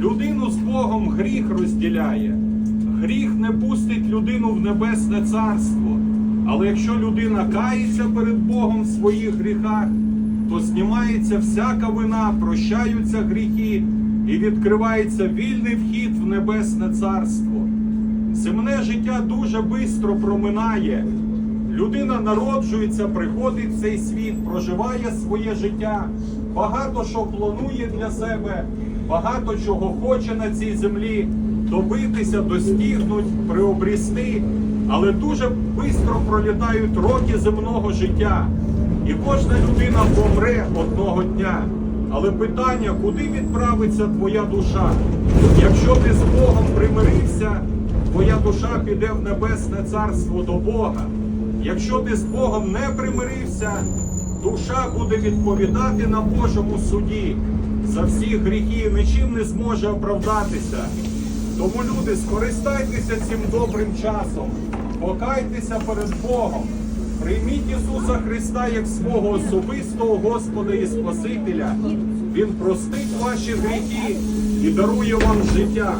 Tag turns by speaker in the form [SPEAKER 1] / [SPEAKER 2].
[SPEAKER 1] Людину з Богом гріх розділяє. Гріх не пустить людину в небесне царство. Але якщо людина кається перед Богом в своїх гріхах, то знімається всяка вина, прощаються гріхи і відкривається вільний вхід в небесне царство. Земне життя дуже бистро проминає. Людина народжується, приходить в цей світ, проживає своє життя, багато що планує для себе, багато чого хоче на цій землі, добитися, достигнуть, приобрісти. Але дуже бистро пролітають роки земного життя. І кожна людина помре одного дня. Але питання, куди відправиться твоя душа? Якщо ти з Богом примирився, твоя душа піде в небесне царство до Бога. Якщо ти з Богом не примирився, душа буде відповідати на Божому суді за всі гріхи нічим не зможе оправдатися. Тому, люди, скористайтеся цим добрим часом, покайтеся перед Богом, прийміть Ісуса Христа як свого особистого Господа і Спасителя. Він простить ваші гріхи і дарує вам життя.